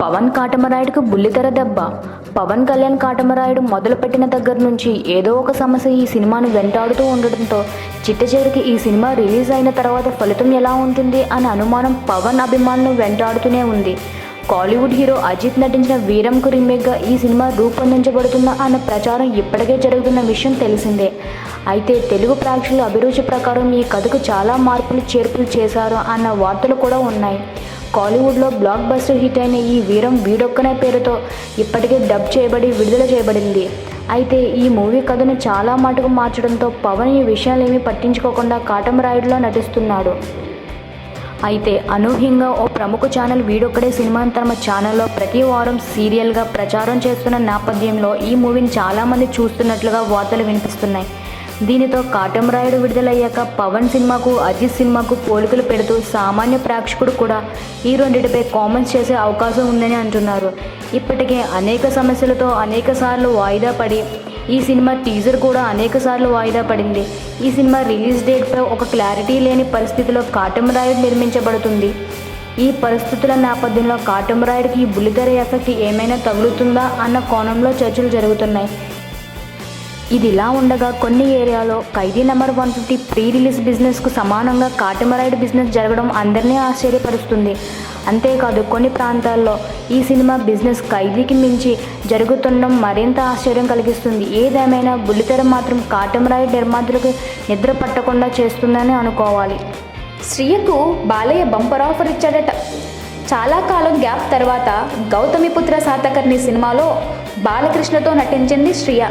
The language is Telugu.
పవన్ కాటమరాయుడుకు బుల్లితెర దెబ్బ. పవన్ కళ్యాణ్ కాటమరాయుడు మొదలుపెట్టిన దగ్గర నుంచి ఏదో ఒక సమస్య ఈ సినిమాను వెంటాడుతూ ఉండడంతో చిట్ట చివరికి ఈ సినిమా రిలీజ్ అయిన తర్వాత ఫలితం ఎలా ఉంటుంది అనే అనుమానం పవన్ అభిమానులు వెంటాడుతూనే ఉంది. కాలీవుడ్ హీరో అజిత్ నటించిన వీరంకు రీమేక్గా ఈ సినిమా రూపొందించబడుతుందా అన్న ప్రచారం ఇప్పటికే జరుగుతున్న విషయం తెలిసిందే. అయితే తెలుగు ప్రేక్షకుల అభిరుచి ప్రకారం ఈ కథకు చాలా మార్పులు చేర్పులు చేశారు అన్న వార్తలు కూడా ఉన్నాయి. కాలీవుడ్లో బ్లాక్ బస్టర్ హిట్ అయిన ఈ వీరం వీడొక్కనే పేరుతో ఇప్పటికే డబ్ చేయబడి విడుదల చేయబడింది. అయితే ఈ మూవీ కథను చాలా మటుకు మార్చడంతో పవన్ ఈ విషయాలేమీ పట్టించుకోకుండా కాటమరాయుడులో నటిస్తున్నాడు. అయితే అనూహ్యంగా ఓ ప్రముఖ ఛానల్ వీడొక్కడే సినిమా తమ ఛానల్లో ప్రతి వారం సీరియల్గా ప్రచారం చేస్తున్న నేపథ్యంలో ఈ మూవీని చాలామంది చూస్తున్నట్లుగా వార్తలు వినిపిస్తున్నాయి. దీనితో కాటమరాయుడు విడుదలయ్యాక పవన్ సినిమాకు అజిత్ సినిమాకు పోలికలు పెడుతూ సామాన్య ప్రేక్షకుడు కూడా ఈ రెండింటిపై కామెంట్స్ చేసే అవకాశం ఉందని అంటున్నారు. ఇప్పటికే అనేక సమస్యలతో అనేక సార్లు వాయిదా పడి ఈ సినిమా టీజర్ కూడా అనేక సార్లు వాయిదా పడింది. ఈ సినిమా రిలీజ్ డేట్పై ఒక క్లారిటీ లేని పరిస్థితిలో కాటమరాయుడు నిర్మించబడుతుంది. ఈ పరిస్థితుల నేపథ్యంలో కాటమరాయుడికి ఈ బుల్లితెర ఎఫెక్ట్ ఏమైనా తగులుతుందా అన్న కోణంలో చర్చలు జరుగుతున్నాయి. ఇది ఇలా ఉండగా కొన్ని ఏరియాలో Khaidi number one fifty pre release బిజినెస్కు సమానంగా కాటమరాయిడ్ బిజినెస్ జరగడం అందరినీ ఆశ్చర్యపరుస్తుంది. అంతేకాదు కొన్ని ప్రాంతాల్లో ఈ సినిమా బిజినెస్ ఖైదీకి మించి జరుగుతుండడం మరింత ఆశ్చర్యం కలిగిస్తుంది. ఏదేమైనా బుల్లితెర మాత్రం కాటమరాయుడు నిర్మాతలకు నిద్ర పట్టకుండా చేస్తుందని అనుకోవాలి. శ్రియకు బాలయ్య బంపర్ ఆఫర్ ఇచ్చాడట. చాలా కాలం గ్యాప్ తర్వాత గౌతమిపుత్ర సాతకర్ణి సినిమాలో బాలకృష్ణతో నటించింది శ్రియ.